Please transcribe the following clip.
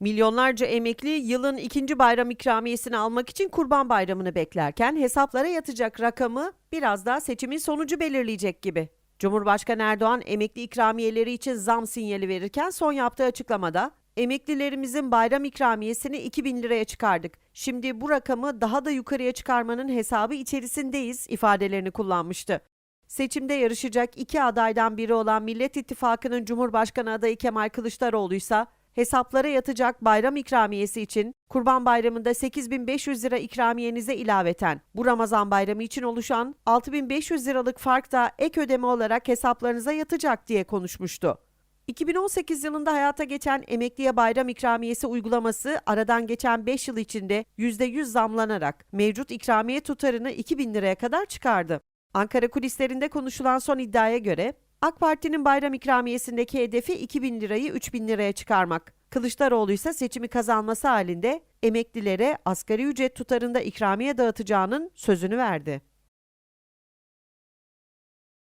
Milyonlarca emekli yılın ikinci bayram ikramiyesini almak için Kurban Bayramı'nı beklerken hesaplara yatacak rakamı biraz daha seçimin sonucu belirleyecek gibi. Cumhurbaşkanı Erdoğan emekli ikramiyeleri için zam sinyali verirken son yaptığı açıklamada emeklilerimizin bayram ikramiyesini 2000 liraya çıkardık. Şimdi bu rakamı daha da yukarıya çıkarmanın hesabı içerisindeyiz ifadelerini kullanmıştı. Seçimde yarışacak iki adaydan biri olan Millet İttifakı'nın Cumhurbaşkanı adayı Kemal Kılıçdaroğlu ise hesaplara yatacak bayram ikramiyesi için Kurban Bayramı'nda 8500 lira ikramiyenize ilaveten bu Ramazan Bayramı için oluşan 6500 liralık fark da ek ödeme olarak hesaplarınıza yatacak diye konuşmuştu. 2018 yılında hayata geçen emekliye bayram ikramiyesi uygulaması aradan geçen 5 yıl içinde %100 zamlanarak mevcut ikramiye tutarını 2000 liraya kadar çıkardı. Ankara kulislerinde konuşulan son iddiaya göre AK Parti'nin bayram ikramiyesindeki hedefi 2000 lirayı 3000 liraya çıkarmak. Kılıçdaroğlu ise seçimi kazanması halinde emeklilere asgari ücret tutarında ikramiye dağıtacağının sözünü verdi.